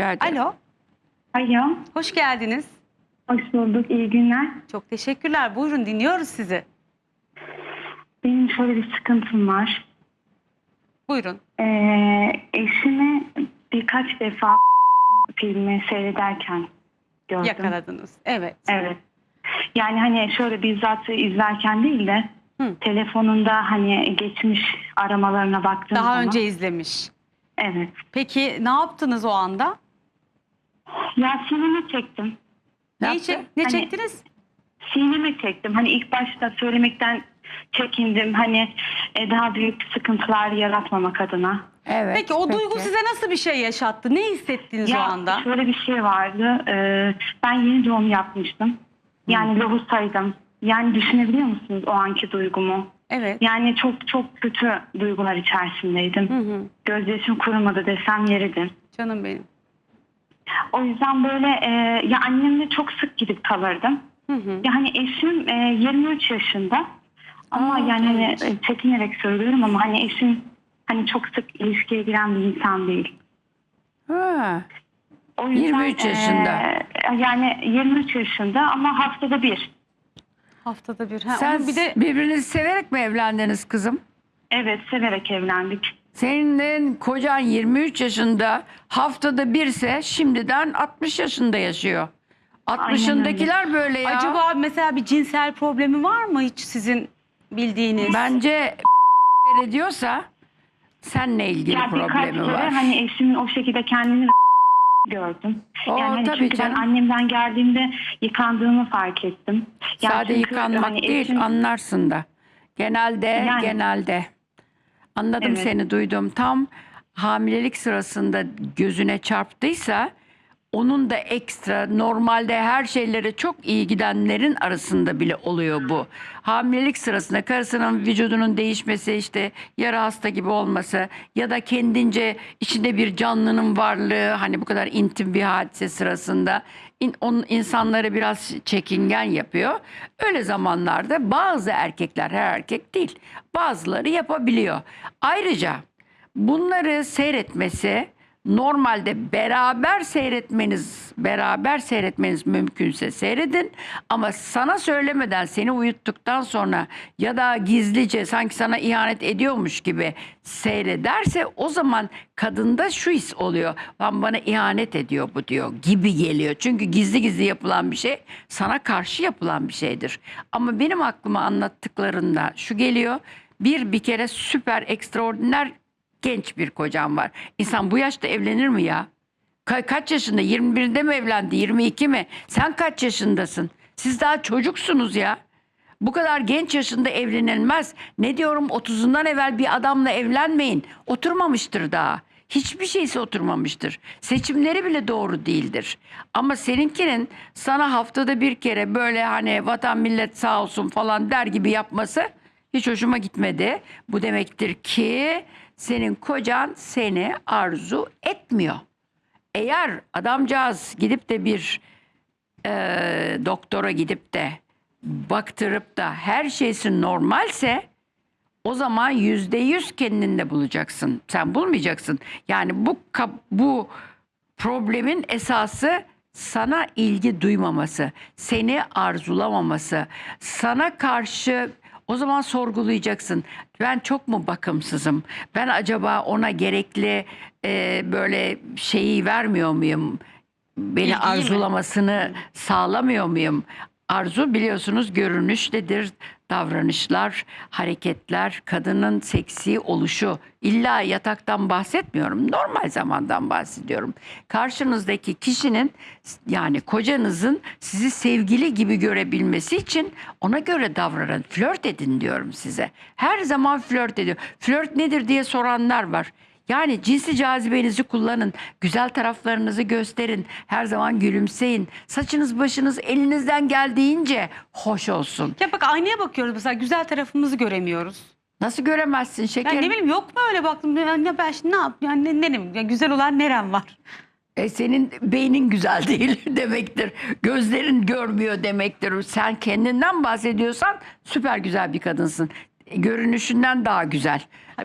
Rica ederim. Alo, Alo, hoş geldiniz. hoş bulduk. İyi günler. Çok teşekkürler. Buyurun dinliyoruz sizi. Benim şöyle bir sıkıntım var. Buyurun. Ee, eşimi birkaç defa filmi seyrederken gördüm. Yakaladınız. Evet. Evet. Yani hani şöyle bizzat izlerken değil de Hı. telefonunda hani geçmiş aramalarına baktığım Daha zaman. önce izlemiş. Evet. Peki ne yaptınız o anda? Ya sineme çektim. Ne Ne, yaptı? çek- ne Hani- çektiniz? Sineme çektim. Hani ilk başta söylemekten çekindim. Hani e, daha büyük sıkıntılar yaratmamak adına. Evet. Peki o duygu size nasıl bir şey yaşattı? Ne hissettiniz o anda? şöyle bir şey vardı. Ee, ben yeni doğum yapmıştım. Yani lohusaydım. Yani düşünebiliyor musunuz o anki duygumu? Evet. Yani çok çok kötü duygular içerisindeydim. Hı hı. Gözyaşım kurumadı desem yeridir. Canım benim. O yüzden böyle e, ya annemle çok sık gidip kalırdım. Hı hı. Ya hani eşim e, 23 yaşında. Ama Aa, yani hani e, çekinerek söylüyorum ama hani eşim hani çok sık ilişkiye giren bir insan değil. Ha. O yüzden, 23 yaşında. e, yani 23 yaşında ama haftada bir. Haftada bir. Ha, Sen onun bir de birbirinizi severek mi evlendiniz kızım? Evet severek evlendik. Senin kocan 23 yaşında haftada birse şimdiden 60 yaşında yaşıyor. Aynen 60'ındakiler böyle ya. acaba mesela bir cinsel problemi var mı hiç sizin bildiğiniz? Bence ediyorsa seninle ilgili Ya birkaç problemi kere var. hani eşimin o şekilde kendini gördüm. Oo, yani hani tabii çünkü canım. ben annemden geldiğimde yıkandığımı fark ettim. Yani Sade çünkü yıkanmak hani değil eşim- anlarsın da. Genelde Yani. genelde. Anladım Evet. seni duydum. Tam hamilelik sırasında gözüne çarptıysa onun da ekstra normalde her şeylere çok iyi gidenlerin arasında bile oluyor bu. Hamilelik sırasında karısının vücudunun değişmesi işte yara hasta gibi olması ya da kendince içinde bir canlının varlığı hani bu kadar intim bir hadise sırasında in, onun insanları biraz çekingen yapıyor. Öyle zamanlarda bazı erkekler her erkek değil bazıları yapabiliyor. Ayrıca bunları seyretmesi normalde beraber seyretmeniz beraber seyretmeniz mümkünse seyredin ama sana söylemeden seni uyuttuktan sonra ya da gizlice sanki sana ihanet ediyormuş gibi seyrederse o zaman kadında şu his oluyor. Lan bana ihanet ediyor bu diyor gibi geliyor. Çünkü gizli gizli yapılan bir şey sana karşı yapılan bir şeydir. Ama benim aklıma anlattıklarında şu geliyor. Bir bir kere süper ekstraordiner genç bir kocam var. İnsan bu yaşta evlenir mi ya? Ka- kaç yaşında? 21'de mi evlendi? 22 mi? Sen kaç yaşındasın? Siz daha çocuksunuz ya. Bu kadar genç yaşında evlenilmez. Ne diyorum 30'undan evvel bir adamla evlenmeyin. Oturmamıştır daha. Hiçbir şeysi oturmamıştır. Seçimleri bile doğru değildir. Ama seninkinin sana haftada bir kere böyle hani vatan millet sağ olsun falan der gibi yapması hiç hoşuma gitmedi. Bu demektir ki senin kocan seni arzu etmiyor. Eğer adamcağız gidip de bir e, doktora gidip de baktırıp da her şeysi normalse o zaman yüzde yüz kendinde bulacaksın. Sen bulmayacaksın. Yani bu bu problemin esası sana ilgi duymaması, seni arzulamaması, sana karşı o zaman sorgulayacaksın. Ben çok mu bakımsızım? Ben acaba ona gerekli e, böyle şeyi vermiyor muyum? Beni İlgiyi mi? arzulamasını sağlamıyor muyum? Arzu biliyorsunuz görünüştedir. Davranışlar, hareketler, kadının seksi oluşu. İlla yataktan bahsetmiyorum. Normal zamandan bahsediyorum. Karşınızdaki kişinin yani kocanızın sizi sevgili gibi görebilmesi için ona göre davranın. Flört edin diyorum size. Her zaman flört ediyor. Flört nedir diye soranlar var. Yani cinsi cazibenizi kullanın. Güzel taraflarınızı gösterin. Her zaman gülümseyin. Saçınız başınız elinizden geldiğince hoş olsun. Ya bak aynaya bakıyoruz mesela güzel tarafımızı göremiyoruz. Nasıl göremezsin Yani şekerim? ne bileyim yok mu öyle baktım ya ne ben şimdi ne yap yani ne, nerem ya güzel olan nerem var? E senin beynin güzel değil demektir. Gözlerin görmüyor demektir. Sen kendinden bahsediyorsan süper güzel bir kadınsın. Görünüşünden daha güzel.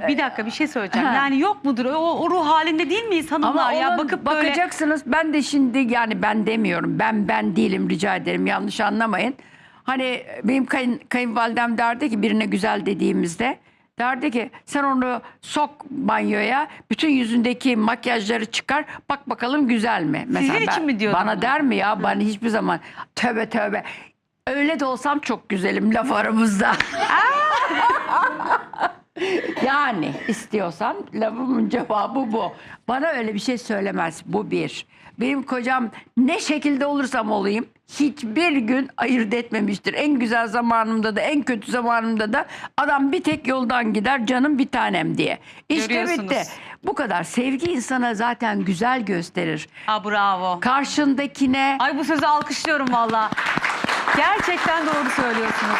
Bir dakika bir şey söyleyeceğim. Ha. Yani yok mudur? O, o ruh halinde değil miyiz hanımlar Ama ya? Bakıp böyle bakacaksınız. Ben de şimdi yani ben demiyorum. Ben ben değilim rica ederim. Yanlış anlamayın. Hani benim kayın, kayınvalidem derdi ki birine güzel dediğimizde derdi ki sen onu sok banyoya bütün yüzündeki makyajları çıkar bak bakalım güzel mi? için mi diyordu Bana bunu? der mi ya bana hiçbir zaman tövbe tövbe öyle de olsam çok güzelim laf aramızda. Yani istiyorsan lafımın cevabı bu. Bana öyle bir şey söylemez. Bu bir. Benim kocam ne şekilde olursam olayım hiçbir gün ayırt etmemiştir. En güzel zamanımda da en kötü zamanımda da adam bir tek yoldan gider canım bir tanem diye. İşte Görüyorsunuz. bitti. Bu kadar. Sevgi insana zaten güzel gösterir. Ha bravo. Karşındakine Ay bu sözü alkışlıyorum valla. Gerçekten doğru söylüyorsunuz.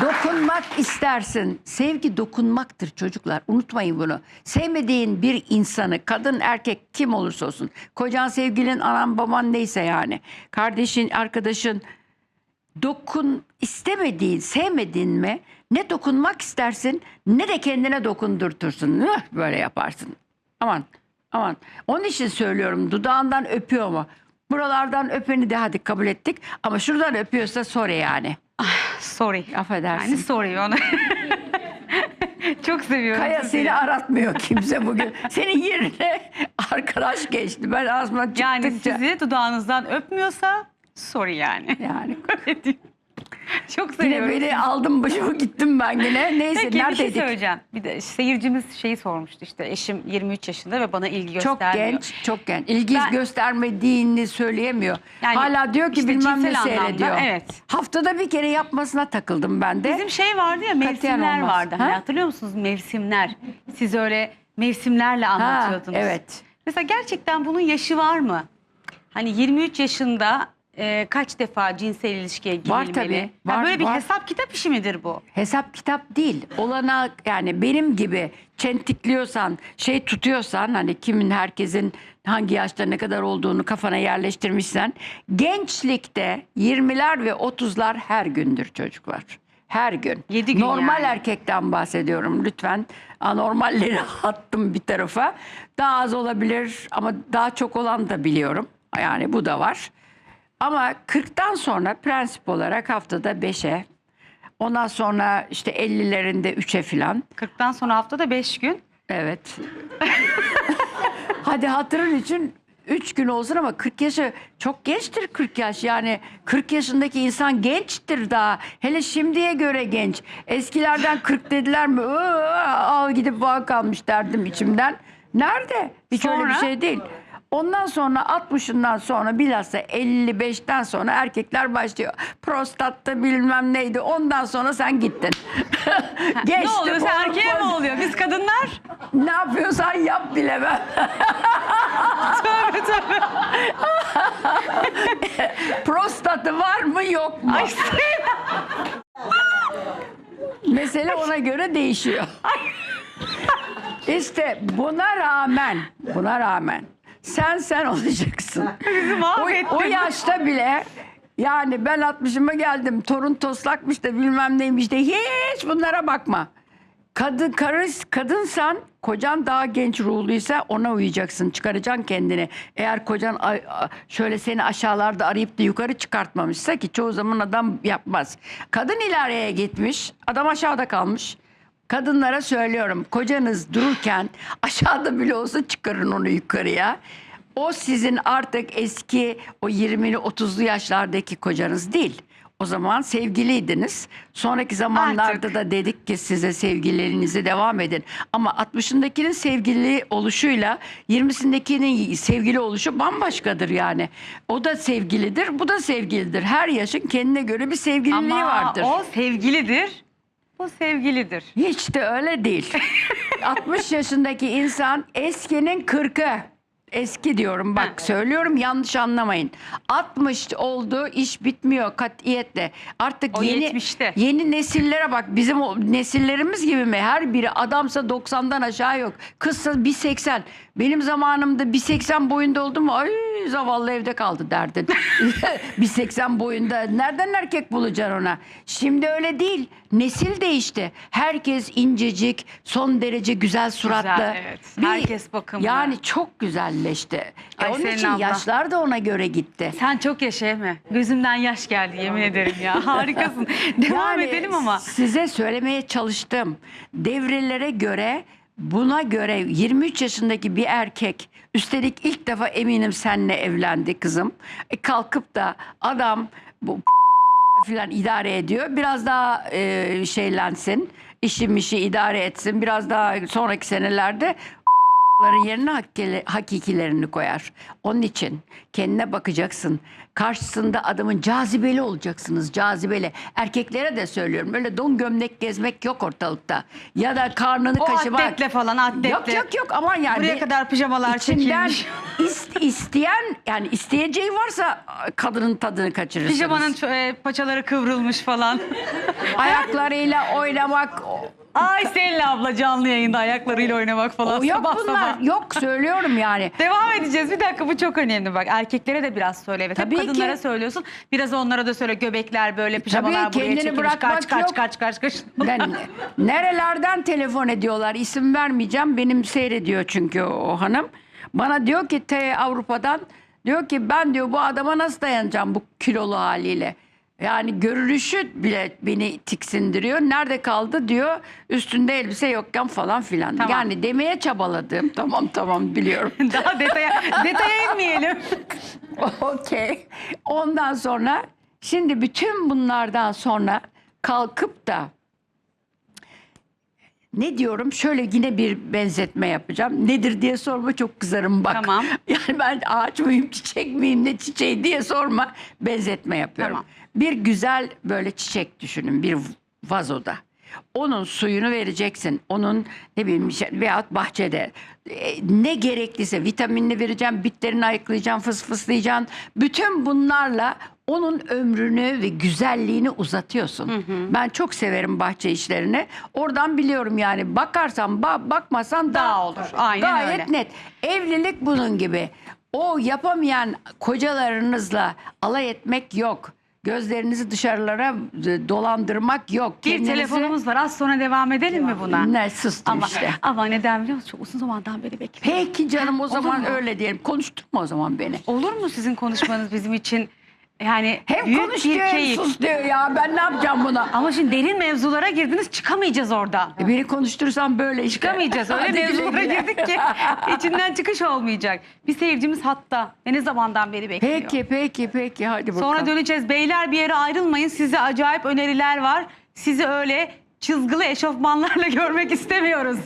Dokunmak istersin. Sevgi dokunmaktır çocuklar. Unutmayın bunu. Sevmediğin bir insanı, kadın erkek kim olursa olsun. Kocan, sevgilin, anan, baban neyse yani. Kardeşin, arkadaşın. Dokun istemediğin, sevmediğin mi? Ne dokunmak istersin ne de kendine dokundurtursun. Böyle yaparsın. Aman aman. Onun için söylüyorum dudağından öpüyor mu? Buralardan öpeni de hadi kabul ettik. Ama şuradan öpüyorsa sorry yani. Sorry. Affedersin. Yani sorry onu. Çok seviyorum Kaya sizi seni ya. aratmıyor kimse bugün. Senin yerine arkadaş geçti. Ben ağzımdan çıktıkça. Yani sizi dudağınızdan öpmüyorsa sorry yani. Yani Öyle diyeyim. Çok yine seviyorum. beni aldım başımı gittim ben yine. Neyse Peki bir şey neredeydik? söyleyeceğim. Bir de seyircimiz şeyi sormuştu işte eşim 23 yaşında ve bana ilgi çok göstermiyor. genç, çok genç. İlgi Ben- göstermediğini söyleyemiyor. Yani Hala diyor ki işte bilmem ne anlamda, seyrediyor. evet. Haftada bir kere yapmasına takıldım ben de. Bizim şey vardı ya mevsimler vardı. Hani Ha? hatırlıyor musunuz mevsimler? Siz öyle mevsimlerle ha, anlatıyordunuz. evet. Mesela gerçekten bunun yaşı var mı? Hani 23 yaşında e, kaç defa cinsel ilişkiye Var girilmeli? tabii, Ya var, böyle bir var. hesap kitap işi midir bu? Hesap kitap değil. Olana yani benim gibi çentikliyorsan, şey tutuyorsan hani kimin herkesin hangi yaşta ne kadar olduğunu kafana yerleştirmişsen gençlikte 20'ler ve 30'lar her gündür çocuklar. Her gün. Yedi gün Normal yani. erkekten bahsediyorum lütfen. Anormalleri attım bir tarafa. Daha az olabilir ama daha çok olan da biliyorum. Yani bu da var. Ama 40'tan sonra prensip olarak haftada 5'e, ondan sonra işte 50'lerinde 3'e filan. 40'tan sonra haftada 5 gün. Evet. Hadi hatırın için 3 gün olsun ama 40 yaşı çok gençtir 40 yaş. Yani 40 yaşındaki insan gençtir daha. Hele şimdiye göre genç. Eskilerden 40 dediler mi? "Iı, Aa, gidip bağ kalmış derdim içimden. Nerede? Hiç öyle bir şey değil. Ondan sonra 60'ından sonra bilhassa 55'ten sonra erkekler başlıyor. Prostatta bilmem neydi. Ondan sonra sen gittin. Geçti. ne oluyor? Sen erkeğe mi oluyor? Biz kadınlar? ne yapıyorsan yap bilemem. tövbe tövbe. Prostatı var mı yok mu? Ay, Mesele ona göre değişiyor. işte buna rağmen, buna rağmen sen sen olacaksın. O, o yaşta bile yani ben 60'ıma geldim. Torun toslakmış da bilmem neymiş de hiç bunlara bakma. Kadın karıs kadınsan kocan daha genç ruhluysa ona uyacaksın. Çıkaracaksın kendini. Eğer kocan şöyle seni aşağılarda arayıp da yukarı çıkartmamışsa ki çoğu zaman adam yapmaz. Kadın ileriye gitmiş, adam aşağıda kalmış. Kadınlara söylüyorum kocanız dururken aşağıda bile olsa çıkarın onu yukarıya. O sizin artık eski o 20'li 30'lu yaşlardaki kocanız değil. O zaman sevgiliydiniz. Sonraki zamanlarda Artık. da dedik ki size sevgililerinizi devam edin. Ama 60'ındakinin sevgili oluşuyla 20'sindekinin sevgili oluşu bambaşkadır yani. O da sevgilidir, bu da sevgilidir. Her yaşın kendine göre bir sevgililiği Ama vardır. o sevgilidir. Bu sevgilidir. Hiç de öyle değil. 60 yaşındaki insan eskinin 40'ı. Eski diyorum bak söylüyorum yanlış anlamayın. 60 oldu iş bitmiyor katiyetle. Artık O yeni 70'te. yeni nesillere bak bizim o nesillerimiz gibi mi? Her biri adamsa 90'dan aşağı yok. Kızsa 1.80. Benim zamanımda 1.80 boyunda oldu mu? Ay zavallı evde kaldı derdin. 1.80 boyunda nereden erkek bulacaksın ona? Şimdi öyle değil. Nesil değişti. Herkes incecik, son derece güzel suratlı. evet. Herkes bakımlı. Yani çok güzelleşti. E Ay onun Selin için abla. yaşlar da ona göre gitti. Sen çok yaşa? Gözümden yaş geldi yemin ederim ya. Harikasın. Devam Yani edelim ama. Size söylemeye çalıştım. Devrelere göre buna göre 23 yaşındaki bir erkek üstelik ilk defa eminim seninle evlendi kızım. E, kalkıp da adam bu filan idare ediyor. Biraz daha e, şeylensin. işim işi idare etsin. Biraz daha sonraki senelerde yerine hakkeli- hakikilerini koyar. Onun için kendine bakacaksın. Karşısında adamın cazibeli olacaksınız. Cazibeli. Erkeklere de söylüyorum. Öyle don gömlek gezmek yok ortalıkta. Ya da karnını O kaşımak. atletle falan atletle. Yok yok yok aman yani. Buraya kadar pijamalar İçinden çekilmiş. is- isteyen yani isteyeceği varsa kadının tadını kaçırırsınız. Pijamanın e, paçaları kıvrılmış falan. ayaklarıyla oynamak o- Ay Selin abla canlı yayında ayaklarıyla oynamak falan. o yok sabah bunlar. sabah. Yok söylüyorum yani. Devam edeceğiz. Bir dakika bu çok önemli bak. Erkeklere de biraz söyle. Evet. Hep Tabii kadınlara ki. söylüyorsun. Biraz onlara da söyle. Göbekler böyle pijamalar buraya kendini çekilmiş. Kaç kaç yok. kaç kaç kaç. Ben, nerelerden telefon ediyorlar isim vermeyeceğim benim seyrediyor çünkü o hanım. Bana diyor ki T Avrupa'dan diyor ki ben diyor bu adama nasıl dayanacağım bu kilolu haliyle. Yani görünüşü bile beni tiksindiriyor. Nerede kaldı diyor. Üstünde elbise yokken falan filan. Tamam. Yani demeye çabaladım. Tamam tamam biliyorum. Daha detaya, detaya inmeyelim. Okey. Ondan sonra şimdi bütün bunlardan sonra kalkıp da ne diyorum? Şöyle yine bir benzetme yapacağım. Nedir diye sorma çok kızarım bak. Tamam. Yani ben ağaç mıyım, çiçek miyim, ne çiçeği diye sorma. Benzetme yapıyorum. Tamam. Bir güzel böyle çiçek düşünün bir vazoda. Onun suyunu vereceksin. Onun ne bileyim veyahut bahçede e, ne gerekliyse vitaminini vereceğim, bitlerini ayıklayacağım, fıs fıslayacaksın. Bütün bunlarla onun ömrünü ve güzelliğini uzatıyorsun. Ben çok severim bahçe işlerini. Oradan biliyorum yani bakarsan ba- bakmasan daha, Daha olur. Aynen Gayet öyle. net. Evlilik bunun gibi. O yapamayan kocalarınızla alay etmek yok. Gözlerinizi dışarılara e, dolandırmak yok. Bir Kendinizi- telefonumuz var. Az sonra devam edelim mi buna? Ne sustum Ama, işte. ama neden biliyor musun? Çok uzun zamandan beri bekliyorum. Peki canım o Olur zaman mu? öyle diyelim. Konuşturma o zaman beni. Olur mu sizin konuşmanız bizim için yani Hem büyük konuş bir diyor hem keyif. sus diyor ya. Ben ne yapacağım buna? Ama şimdi derin mevzulara girdiniz çıkamayacağız orada. E, Beni konuştursan böyle işte. Çıkamayacağız. Öyle Hadi güle mevzulara güle. girdik ki içinden çıkış olmayacak. Bir seyircimiz hatta ve ne zamandan beri bekliyor. Peki peki peki hadi bakalım. Sonra döneceğiz. Beyler bir yere ayrılmayın. Size acayip öneriler var. Sizi öyle çizgili eşofmanlarla görmek istemiyoruz.